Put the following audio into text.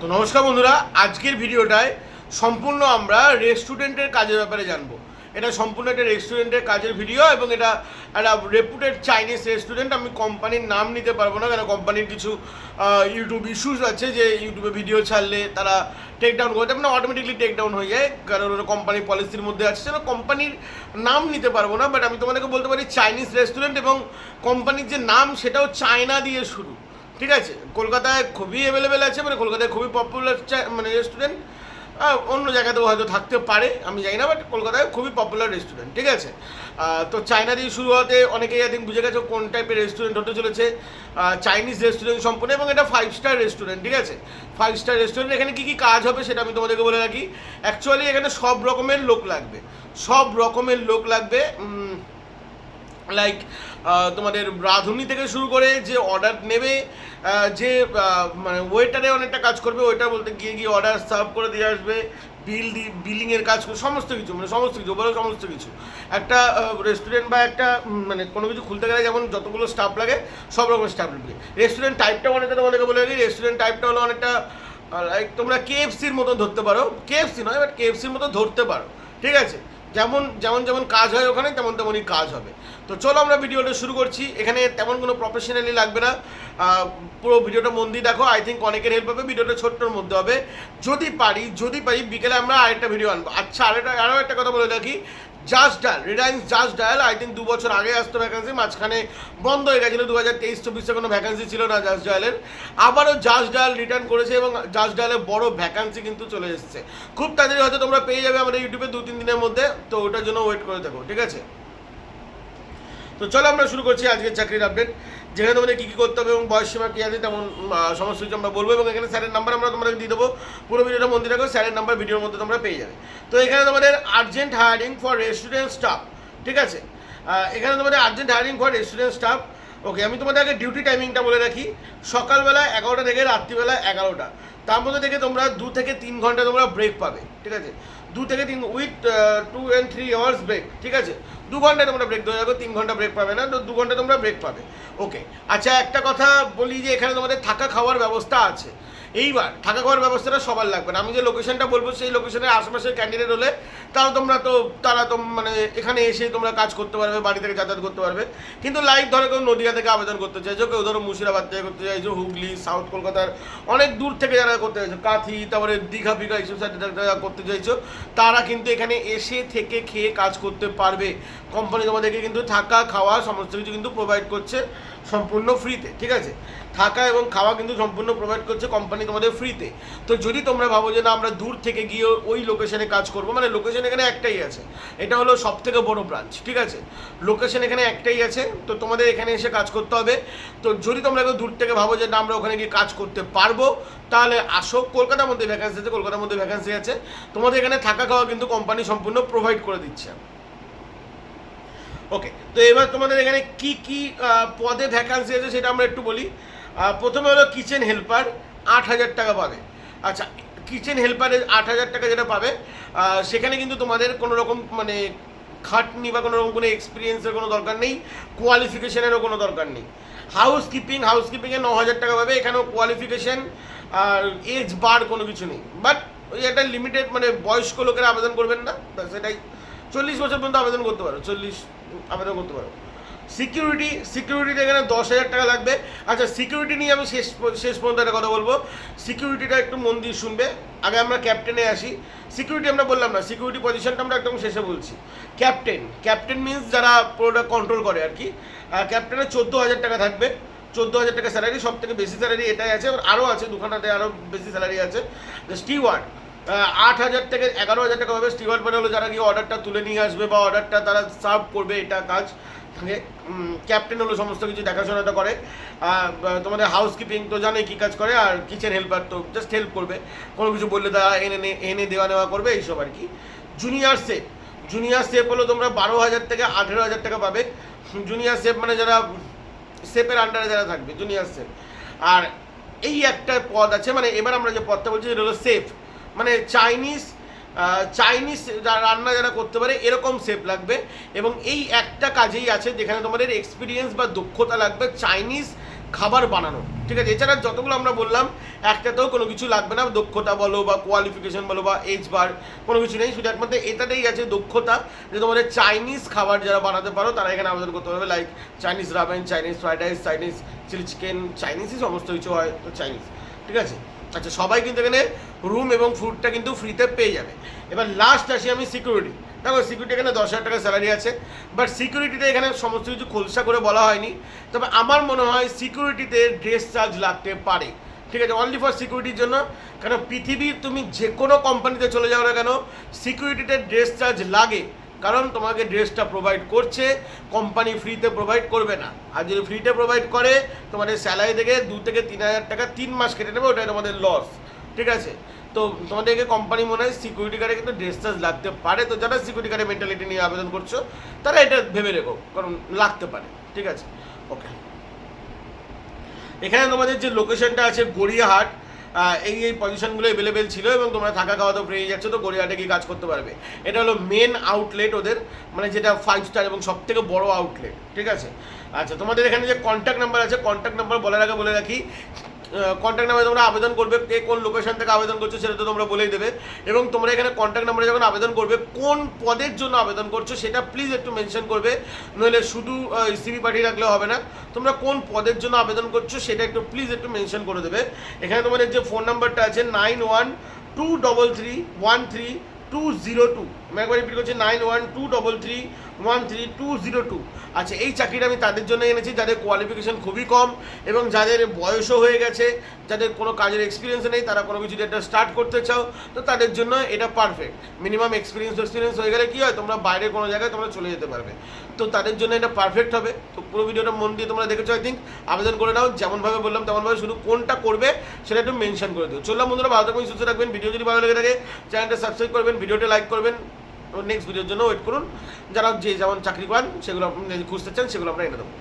তো নমস্কার বন্ধুরা, আজকের ভিডিওটায় সম্পূর্ণ আমরা রেস্টুরেন্টের কাজের ব্যাপারে জানব। এটা সম্পূর্ণ একটা রেস্টুরেন্টের কাজের ভিডিও এবং এটা একটা রেপুটেড চাইনিজ রেস্টুরেন্ট আমি কোম্পানির নাম নিতে পারব না, কেন কোম্পানির কিছু ইউটিউব ইস্যুস আছে যে ইউটিউবে ভিডিও ছাড়লে তারা টেক ডাউন করতে মানে অটোমেটিকলি টেক ডাউন হয়ে যায়, কারণ ওটা কোম্পানির পলিসির মধ্যে আছে সেটা কোম্পানির নাম নিতে পারব না বাট আমি তোমাদেরকে বলতে পারি চাইনিজ রেস্টুরেন্ট এবং কোম্পানির যে নাম, সেটাও চায়না দিয়ে শুরু। ঠিক আছে, কলকাতায় খুবই অ্যাভেলেবেল আছে মানে কলকাতায় খুবই পপুলার মানে রেস্টুরেন্ট অন্য জায়গাতেও হয়তো থাকতে পারে, আমি জানি না বাট কলকাতায় খুবই পপুলার রেস্টুরেন্ট ঠিক আছে? তো চায়না দিয়ে শুরু হতে অনেকেই আই বুঝে গেছে কোন টাইপের রেস্টুরেন্ট হতে চলেছে। চাইনিজ রেস্টুরেন্ট সম্পূর্ণ, এবং এটা ফাইভ স্টার রেস্টুরেন্ট ঠিক আছে? ফাইভ স্টার রেস্টুরেন্ট এখানে কী কী কাজ হবে সেটা আমি তোমাদেরকে বলে রাখি। অ্যাকচুয়ালি এখানে সব রকমের লোক লাগবে, সব রকমের লোক লাগবে লাইক তোমাদের রাঁধুনি থেকে শুরু করে যে অর্ডার নেবে যে মানে ওয়েটারে অনেকটা কাজ করবে ওয়েটার বলতে গিয়ে গিয়ে অর্ডার সার্ভ করে দিয়ে আসবে বিল বিলিংয়ের কাজ করবে সমস্ত কিছু মানে সমস্ত কিছু বলো সমস্ত কিছু। একটা রেস্টুরেন্ট বা একটা মানে কোনো কিছু খুলতে গেলে যেমন যতগুলো স্টাফ লাগে, সব রকমের স্টাফ লাগবে রেস্টুরেন্ট টাইপটা অনেকটা তোমাদেরকে বলে রাখি রেস্টুরেন্ট টাইপটা হলো অনেকটা লাইক তোমরা কেএফসির মতো ধরতে পারো। কেএফসি নয় বাট কেএফসির মতো ধরতে পারো। ঠিক আছে? যেমন যেমন যেমন কাজ হয় ওখানে, তেমন তেমনই কাজ হবে। তো চলো আমরা ভিডিওটা শুরু করছি। এখানে তেমন কোনো প্রফেশনালি লাগবে না। পুরো ভিডিওটা মন দিয়ে দেখো। আই থিঙ্ক অনেকের হেল্প হবে। ভিডিওটা ছোট্টর মধ্যে হবে। যদি পারি যদি পারি, বিকেলে আমরা আরেকটা ভিডিও আনব। আচ্ছা আরেকটা আরও একটা কথা বলে রাখি। Just dial Reliance just dial I think দু বছর আগে আসতো ভ্যাকান্সি মাঝখানে বন্ধ হয়ে গেছিল দু হাজার তেইশ, চব্বিশে কোনো ভ্যাকান্সি ছিল না জাস্ট ডায়ালের আবারও জাস্ট ডায়াল রিটার্ন করেছে এবং জাস্ট ডায়ালের বড় ভ্যাকান্সি কিন্তু চলে এসেছে। খুব তাড়াতাড়ি হয়তো তোমরা পেয়ে যাবে আমাদের ইউটিউবে দু, তিন দিনের মধ্যে, তো ওটার জন্য ওয়েট করে থাকো ঠিক আছে? তো চলো আমরা শুরু করছি আজকের চাকরির আপডেট যেখানে তোমাদের কী কী করতে হবে এবং বয়স সীমা কী আছে তেমন সমস্ত কিছু আমরা বলব এবং এখানে স্যারের নাম্বার আমরা তোমাদের দিয়ে দেবো। পুরো ভিডিওটা মন্দির রাখো, স্যারের নাম্বার ভিডিওর মধ্যে তোমরা পেয়ে যাবে। তো এখানে তোমাদের urgent hiring for restaurant staff ঠিক আছে? এখানে তোমাদের urgent hiring for restaurant staff okay আমি তোমাদের আগে ডিউটি টাইমিংটা বলে রাখি। সকালবেলা এগারোটা থেকে রাত্রিবেলা এগারোটা। তার মধ্যে থেকে তোমরা দু থেকে তিন ঘণ্টা তোমরা ব্রেক পাবে, ঠিক আছে? দু থেকে তিন with two and three hours break ঠিক আছে? দু ঘণ্টা তোমরা ব্রেক দেওয়া যাবে তিন ঘণ্টা ব্রেক পাবে না, তো দু ঘণ্টা তোমরা ব্রেক পাবে। ওকে আচ্ছা একটা কথা বলি যে এখানে তোমাদের থাকা খাওয়ার ব্যবস্থা আছে। এইবার, থাকা খাওয়ার ব্যবস্থাটা সবার লাগবে না। আমি যে লোকেশনটা বলব, সেই লোকেশনের আশেপাশের ক্যান্ডিডেট হলে তারা তোমরা তো, তারা তো মানে এখানে এসে তোমরা কাজ করতে পারবে, বাড়ি থেকে যাতায়াত করতে পারবে। কিন্তু লাইভ ধরো কেউ নদীয়া থেকে আবেদন করতে চাইছো, কেউ ধরো মুর্শিদাবাদ থেকে করতে চাইছো, হুগলি সাউথ কলকাতার অনেক দূর থেকে যারা করতে চাইছো, কাঁথি, তারপরে দীঘা ফিঘা এইসব সাইডে যারা করতে চাইছো, তারা কিন্তু এখানে এসে থেকে খেয়ে কাজ করতে পারবে। কোম্পানি তোমাদেরকে কিন্তু থাকা, খাওয়া, সমস্ত কিছু কিন্তু প্রোভাইড করছে সম্পূর্ণ ফ্রিতে ঠিক আছে? থাকা এবং খাওয়া কিন্তু সম্পূর্ণ প্রোভাইড করছে কোম্পানি তোমাদের ফ্রিতে তো যদি তোমরা ভাবো যে না, আমরা দূর থেকে গিয়ে ওই লোকেশনে কাজ করব মানে লোকেশন এখানে একটাই আছে। এটা হলো সব থেকে বড় ব্রাঞ্চ ঠিক আছে? লোকেশন এখানে একটাই আছে, তো তোমাদের এখানে এসে কাজ করতে হবে। তো যদি তোমরা কেউ দূর থেকে ভাবো যে না, আমরা ওখানে গিয়ে কাজ করতে পারব, তাহলে আসো, কলকাতার মধ্যে ভ্যাকান্সি আছে, কলকাতার মধ্যে ভ্যাকান্সি আছে। তোমাদের এখানে থাকা, খাওয়া কিন্তু কোম্পানি সম্পূর্ণ প্রোভাইড করে দিচ্ছে। ওকে তো এবার তোমাদের এখানে কি কি পদে ভ্যাকান্সি আছে সেটা আমরা একটু বলি। প্রথমে হলো কিচেন হেল্পার আট হাজার টাকা পাবে আচ্ছা কিচেন হেল্পারের আট হাজার টাকা যেটা পাবে সেখানে কিন্তু তোমাদের কোনো রকম মানে খাটনি বা কোনো রকম কোনো এক্সপিরিয়েন্সের কোনো দরকার নেই কোয়ালিফিকেশানেরও কোনো দরকার নেই। হাউস কিপিং হাউস কিপিংয়ে ন হাজার টাকা পাবে, এখানেও কোয়ালিফিকেশান আর এজ বার কোনো কিছু নেই। বাট ওই একটা লিমিটেড মানে বয়স্ক লোকেরা আবেদন করবেন না ব্যাস এটাই চল্লিশ বছর পর্যন্ত আবেদন করতে পারো, চল্লিশ আবেদন করতে পারো। সিকিউরিটি সিকিউরিটিতে এখানে দশ হাজার টাকা লাগবে। আচ্ছা সিকিউরিটি নিয়ে আমি শেষ শেষ পর্যন্ত একটা কথা বলব। সিকিউরিটিটা একটু মন দিয়ে শুনবে। আগে আমরা ক্যাপ্টেনে আসি। সিকিউরিটি আমরা বললাম না সিকিউরিটি পজিশনটা আমরা একদম শেষে বলছি। ক্যাপ্টেন ক্যাপ্টেন মিন্স যারা পুরোটা কন্ট্রোল করে আর কি। ক্যাপ্টেনের চোদ্দ হাজার টাকা থাকবে। চোদ্দ হাজার টাকা স্যালারি সব থেকে বেশি স্যালারি এটাই আছে। আরও আছে, দুখানাতে আরও বেশি স্যালারি আছে। স্টিওয়ার্ড আট হাজার থেকে এগারো হাজার টাকা হবে। মানে হলো যারা গিয়ে অর্ডারটা তুলে নিয়ে আসবে বা অর্ডারটা তারা সার্ভ করবে, এটা কাজ। ক্যাপ্টেন হলো সমস্ত কিছু দেখাশোনাটা করে। তোমাদের হাউস কিপিং তো জানে কী কাজ করে, আর কিচেন হেল্পার তো জাস্ট হেল্প করবে। কোনো কিছু বললে তারা এনে এনে দেওয়া নেওয়া করবে, এইসব আর কি। জুনিয়র সেফ জুনিয়র সেফ হলো তোমরা বারো হাজার থেকে আঠেরো হাজার টাকা পাবে। জুনিয়র সেফ মানে যারা সেফের আন্ডারে যারা থাকবে জুনিয়র সেফ আর এই একটা পদ আছে মানে এবার আমরা যে পদটা বলছি সেটা হলো সেফ মানে চাইনিজ চাইনিজ রান্না যারা করতে পারে, এরকম সেফ লাগবে। এবং এই একটা কাজেই আছে, যেখানে তোমাদের এক্সপিরিয়েন্স বা দক্ষতা লাগবে চাইনিজ খাবার বানানো ঠিক আছে? এছাড়া যতগুলো আমরা বললাম, একটাতেও কোনো কিছু লাগবে না। দক্ষতা বলো বা কোয়ালিফিকেশন বলো বা এজ বার কোনো কিছু নেই। শুধু একমাত্র এটাতেই আছে দক্ষতা, যে তোমাদের চাইনিজ খাবার যারা বানাতে পারো, তারা এখানে আবেদন করতে পারবে। Like Chinese ramen Chinese fried rice Chinese chilli chicken চাইনিজই সমস্ত কিছু হয়, তো চাইনিজ ঠিক আছে? আচ্ছা সবাই কিন্তু এখানে রুম এবং ফুডটা কিন্তু ফ্রিতে পেয়ে যাবে। এবার লাস্ট আসি আমি সিকিউরিটি দেখো সিকিউরিটি এখানে দশ হাজার টাকা স্যালারি আছে। বাট সিকিউরিটিতে এখানে সমস্ত কিছু খোলসা করে বলা হয়নি। তবে আমার মনে হয় সিকিউরিটিতে ড্রেস চার্জ লাগতে পারে। ঠিক আছে অনলি ফর সিকিউরিটির জন্য। কারণ পৃথিবীর তুমি যে কোনো কোম্পানিতে চলে যাও না কেন সিকিউরিটিতে ড্রেস চার্জ লাগে। কারণ তোমাকে ড্রেসটা প্রোভাইড করছে কোম্পানি ফ্রিতে প্রোভাইড করবে না। আর যদি ফ্রিতে প্রোভাইড করে, তোমাদের স্যালারি থেকে দু থেকে তিন হাজার টাকা তিন মাস কেটে নেবে, ওটাই তোমাদের লস ঠিক আছে? তো তোমাদেরকে কোম্পানি মনে হয় সিকিউরিটি গার্ডে কিন্তু ড্রেস চার্জ লাগতে পারে। তো যারা সিকিউরিটি গার্ডের মেন্টালিটি নিয়ে আবেদন করছ, তারা এটা ভেবে রেখো, কারণ লাগতে পারে। ঠিক আছে? ওকে এখানে তোমাদের যে লোকেশনটা আছে গড়িয়াহাট এই এই পজিশনগুলো অ্যাভেলেবেল ছিল এবং তোমরা থাকা খাওয়া তো পেয়ে যাচ্ছ, তো গড়িয়াহাটে গিয়ে কাজ করতে পারবে। এটা হলো মেন আউটলেট ওদের মানে যেটা ফাইভ স্টার এবং সব থেকে বড়ো আউটলেট ঠিক আছে? আচ্ছা তোমাদের এখানে যে কন্ট্যাক্ট নাম্বার আছে কন্ট্যাক্ট নাম্বার বলার আগে বলে রাখি কন্ট্যাক্ট নাম্বারে তোমরা আবেদন করবে, কে কোন লোকেশন থেকে আবেদন করছ সেটা তো তোমরা বলেই দেবে। এবং তোমরা এখানে কন্ট্যাক্ট নাম্বারে যখন আবেদন করবে, কোন পদের জন্য আবেদন করছ সেটা প্লিজ একটু মেনশন করবে। নইলে শুধু সিবি পাঠিয়ে রাখলে হবে না। তোমরা কোন পদের জন্য আবেদন করছ সেটা একটু প্লিজ একটু মেনশন করে দেবে। এখানে তোমাদের যে ফোন নাম্বারটা আছে nine one two double three one three two zero two একবার রিপিট করছি nine one two double three one three two zero two আচ্ছা এই চাকরিটা আমি তাদের জন্য এনেছি, যাদের কোয়ালিফিকেশন খুবই কম এবং যাদের বয়সও হয়ে গেছে, যাদের কোনো কাজের এক্সপিরিয়েন্স নেই, তারা কোনো কিছু একটা স্টার্ট করতে চাও, তো তাদের জন্য এটা পারফেক্ট মিনিমাম এক্সপিরিয়েন্স এক্সপিরিয়েন্স হয়ে গেলে কী হয়, তোমরা বাইরে কোনো জায়গায় তোমরা চলে যেতে পারবে। তো তাদের জন্য এটা পারফেক্ট হবে। তো পুরো ভিডিওটা মন দিয়ে তোমরা দেখেছ আই থিঙ্ক আবেদন করে নাও, যেমনভাবে বললাম, তেমনভাবে শুধু কোনটা করবে, সেটা একটু মেনশন করে দিও। চললাম বন্ধুরা, ভালো থাকবেন সুস্থ রাখবেন ভিডিও যদি ভালো লেগে থাকে চ্যানেলটা সাবস্ক্রাইব করবেন, ভিডিওটা লাইক করবেন। নেক্সট ভিডিওর জন্য ওয়েট করুন। যারা যে যেমন চাকরি পান সেগুলো খুঁজতে চান, সেগুলো আমরা এনে দেবো।